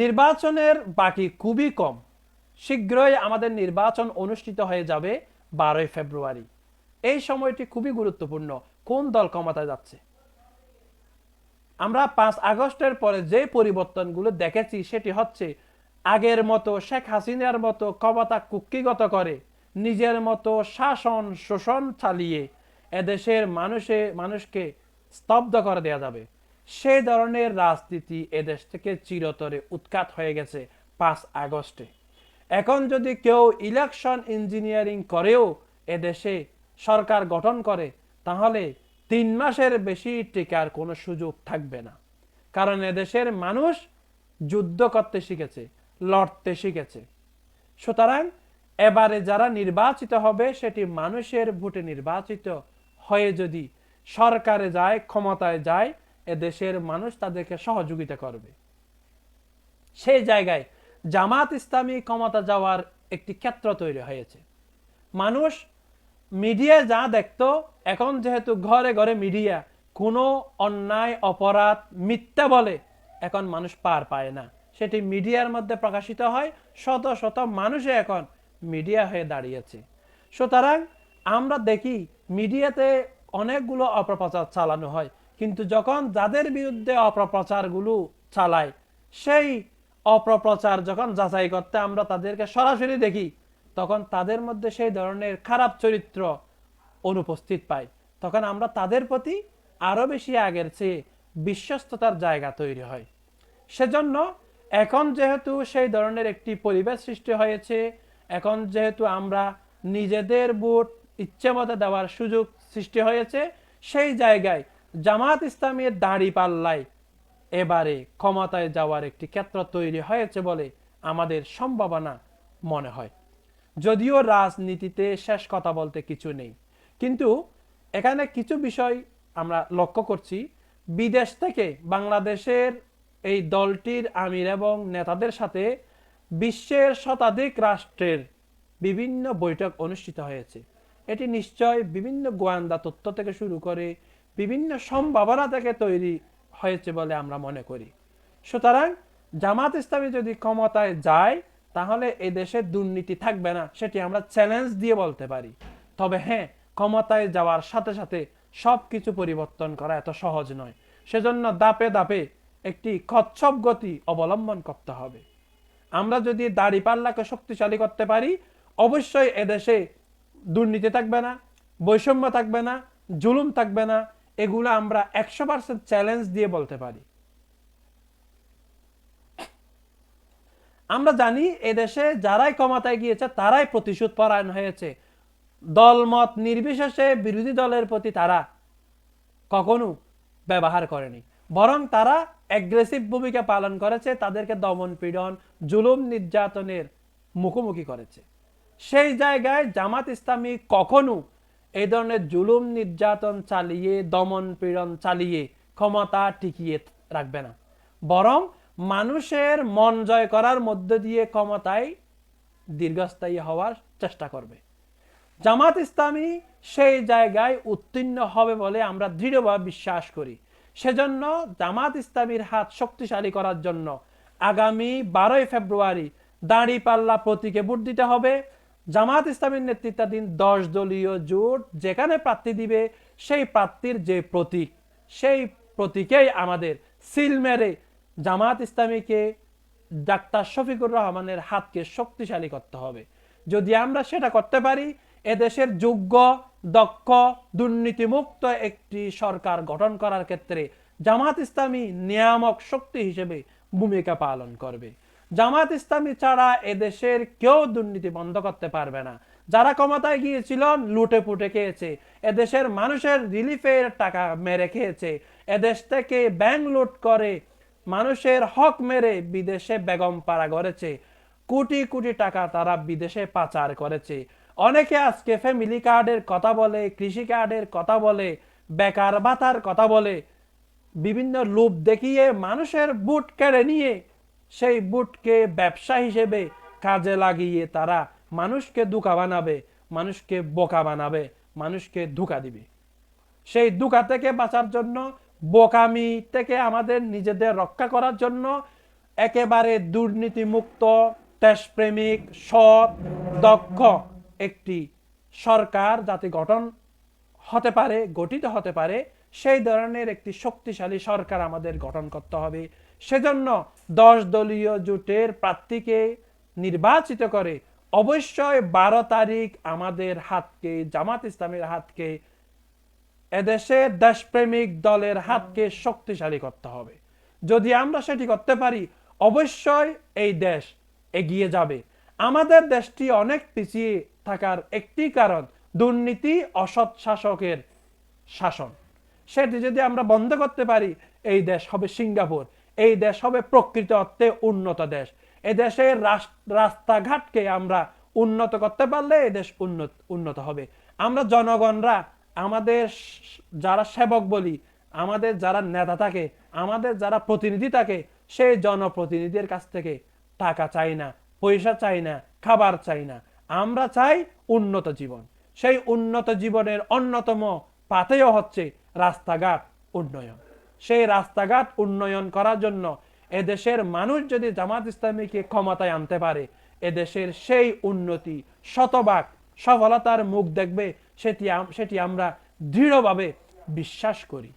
নির্বাচনের বাকি খুবই কম। শীঘ্রই আমাদের নির্বাচন অনুষ্ঠিত হয়ে যাবে বারোই ফেব্রুয়ারি। এই সময়টি খুবই গুরুত্বপূর্ণ। কোন দল ক্ষমতায় যাচ্ছে? আমরা পাঁচ আগস্টের পরে যে পরিবর্তনগুলো দেখেছি, সেটি হচ্ছে আগের মতো শেখ হাসিনার মতো ক্ষমতা কুক্ষিগত করে, নিজের মতো শাসন শোষণ চালিয়ে এদেশের মানুষে মানুষকে স্তব্ধ করে দেওয়া যাবে। সেই ধরনের রাজনীতি এদেশ থেকে চিরতরে উৎখাত হয়ে গেছে পাঁচ আগস্টে। এখন যদি কেউ ইলেকশন ইঞ্জিনিয়ারিং করেও এদেশে সরকার গঠন করে, তাহলে তিন মাসের বেশি টিকার কোনো সুযোগ থাকবে না। কারণ এদেশের মানুষ যুদ্ধ করতে শিখেছে, লড়তে শিখেছে। সুতরাং এবারে যারা নির্বাচিত হবে, সেটি মানুষের ভোটে নির্বাচিত হয়ে যদি সরকারে যায়, ক্ষমতায় যায় এদেশের মানুষ তাদেরকে সহযোগিতা করবে। সেই জায়গায় জামাত ইসলামী ক্ষমতা যাওয়ার একটি ক্ষেত্র তৈরি হয়েছে। মানুষ মিডিয়ায় যা দেখতো, এখন যেহেতু ঘরে ঘরে মিডিয়া, কোনো অন্যায়, অপরাধ, মিথ্যা বলে এখন মানুষ পার পায় না। সেটি মিডিয়ার মধ্যে প্রকাশিত হয়, শত শত মানুষে এখন মিডিয়া হয়ে দাঁড়িয়েছে। সুতরাং আমরা দেখি, মিডিয়াতে অনেকগুলো অপপ্রচার চালানো হয়। কিন্তু যখন যাদের বিরুদ্ধে অপপ্রচারগুলো চালায়, সেই অপপ্রচার যখন যাচাই করতে আমরা তাদেরকে সরাসরি দেখি, তখন তাদের মধ্যে সেই ধরনের খারাপ চরিত্র অনুপস্থিত পাই তখন আমরা তাদের প্রতি আরও বেশি আগের চেয়ে বিশ্বস্ততার জায়গা তৈরি হয়। সেজন্য এখন যেহেতু সেই ধরনের একটি পরিবেশ সৃষ্টি হয়েছে, এখন যেহেতু আমরা নিজেদের ভোট ইচ্ছে মতো দেওয়ার সুযোগ সৃষ্টি হয়েছে, সেই জায়গায় জামাত ইসলামের দাড়ি পাল্লায় এবারে ক্ষমতায় যাওয়ার একটি ক্ষেত্র তৈরি হয়েছে বলে আমাদের সম্ভাবনা মনে হয়। যদিও রাজনীতিতে শেষ কথা বলতে কিছু নেই। কিন্তু এখানে কিছু বিষয় আমরা লক্ষ্য করছি। বিদেশ থেকে বাংলাদেশের এই দলটির আমির এবং নেতাদের সাথে বিশ্বের শতাধিক রাষ্ট্রের বিভিন্ন বৈঠক অনুষ্ঠিত হয়েছে। এটি নিশ্চয় বিভিন্ন গোয়েন্দা তথ্য থেকে শুরু করে বিভিন্ন সম্ভাবনা থেকে তৈরি হয়েছে বলে আমরা মনে করি। সুতরাং জামাত ইসলামী যদি ক্ষমতায় যায়, তাহলে এই দেশে দুর্নীতি থাকবে না, সেটি আমরা চ্যালেঞ্জ দিয়ে বলতে পারি। তবে হ্যাঁ ক্ষমতায় যাওয়ার সাথে সাথে সব কিছু পরিবর্তন করা এত সহজ নয়। সেজন্য দাপে দাপে একটি কচ্ছপ গতি অবলম্বন করতে হবে। আমরা যদি দাড়িপাল্লাকে শক্তিশালী করতে পারি, অবশ্যই এদেশে দুর্নীতি থাকবে না, বৈষম্য থাকবে না, জুলুম থাকবে না এগুলো আমরা একশো পার্সেন্ট চ্যালেঞ্জ দিয়ে বলতে পারি। আমরা জানি এদেশে যারাই ক্ষমতায় গিয়েছে, তারাই প্রতিশোধ পরায়ণ হয়েছে। দলমত নির্বিশেষে বিরোধী দলের প্রতি তারা কখনো ব্যবহার করেনি। বরং তারা অ্যাগ্রেসিভ ভূমিকা পালন করেছে, তাদেরকে দমন পীড়ন, জুলুম নির্যাতনের মুখোমুখি করেছে। সেই জায়গায় জামাত ইসলামী কখনো এই ধরনের জুলুম নির্যাতন চালিয়ে, দমন পীড়ন চালিয়ে ক্ষমতা টিকিয়ে রাখবে না। বরং মানুষের মন জয় করার মধ্য দিয়ে ক্ষমতায় দীর্ঘস্থায়ী হওয়ার চেষ্টা করবে। জামাত ইসলামী সেই জায়গায় উত্তীর্ণ হবে বলে আমরা দৃঢ়ভাবে বিশ্বাস করি। সেজন্য জামাত ইসলামীর হাত শক্তিশালী করার জন্য আগামী বারোই ফেব্রুয়ারি দাঁড়ি পাল্লা প্রতীকে ভোট দিতে হবে। জামাত ইসলামীর নেতৃত্বাধীন দশ দলীয় জোট যেখানে প্রার্থী দিবে, সেই প্রার্থীর যে প্রতীক, সেই প্রতীকেই আমাদের সিল মেরে জামাত ইসলামীকে ডাক্তার শফিকুর রহমানের হাতকে শক্তিশালী করতে হবে। যদি আমরা সেটা করতে পারি, এদেশের যোগ্য, দক্ষ, দুর্নীতিমুক্ত একটি সরকার গঠন করার ক্ষেত্রে জামাত ইসলামী নিয়ামক শক্তি হিসেবে ভূমিকা পালন করবে। জামাত ইসলামী ছাড়া এদেশের কেউ দুর্নীতি বন্ধ করতে পারবে না। যারা ক্ষমতায় গিয়েছিল, লুটে পুটে খেয়েছে। এদেশের মানুষের রিলিফের টাকা মেরে খেয়েছে। এদেশ থেকে ব্যাংক লুট করে মানুষের হক মেরে বিদেশে বেগম পাড়া করেছে কোটি কোটি টাকা তারা বিদেশে পাচার করেছে। অনেকে আজকে ফ্যামিলি কার্ডের কথা বলে, কৃষি কার্ডের কথা বলে, বেকার ভাতার কথা বলে। বিভিন্ন লোভ দেখিয়ে মানুষের বুট কেড়ে নিয়ে সেই বুটকে ব্যবসা হিসেবে কাজে লাগিয়ে তারা মানুষকে দুকা বানাবে, মানুষকে বোকা বানাবে, মানুষকে ধোকা দিবে। সেই দুকা থেকে বাঁচার জন্য, বোকামি থেকে আমাদের নিজেদের রক্ষা করার জন্য একেবারে দুর্নীতিমুক্ত, দেশপ্রেমিক, সৎ, দক্ষ একটি সরকার যাতে গঠন হতে পারে, গঠিত হতে পারে, সেই ধরনের একটি শক্তিশালী সরকার আমাদের গঠন করতে হবে। সেজন্য দশ দলীয় জোটের প্রার্থীকে নির্বাচিত করে অবশ্যই বারো তারিখ আমাদের হাতকে, জামাত ইসলামের হাতকে এদেশের দেশপ্রেমিক দলের হাতকে শক্তিশালী করতে হবে। যদি আমরা সেটি করতে পারি, অবশ্যই এই দেশ এগিয়ে যাবে। আমাদের দেশটি অনেক পিছিয়ে থাকার একটি কারণ দুর্নীতি, অসৎ শাসকের শাসন। সেটি যদি আমরা বন্ধ করতে পারি, এই দেশ হবে সিঙ্গাপুর। এই দেশ হবে প্রকৃত অর্থে উন্নত দেশ। এই দেশের রাস্তাঘাটকে আমরা উন্নত করতে পারলে এই দেশ উন্নত উন্নত হবে। আমরা জনগণরা, আমাদের যারা সেবক বলি, আমাদের যারা নেতা থাকে, আমাদের যারা প্রতিনিধি থাকে, সেই জনপ্রতিনিধির কাছ থেকে টাকা চাই না, পয়সা চাই না, খাবার চাই না। আমরা চাই উন্নত জীবন। সেই উন্নত জীবনের অন্যতম পাথেয় হচ্ছে রাস্তাঘাট উন্নয়ন। সেই রাস্তাঘাট উন্নয়ন করার জন্য এদেশের মানুষ যদি জামাত ইসলামীকে ক্ষমতায় আনতে পারে, এদেশের সেই উন্নতি শতভাগ সফলতার মুখ দেখবে, সেটি সেটি আমরা দৃঢ়ভাবে বিশ্বাস করি।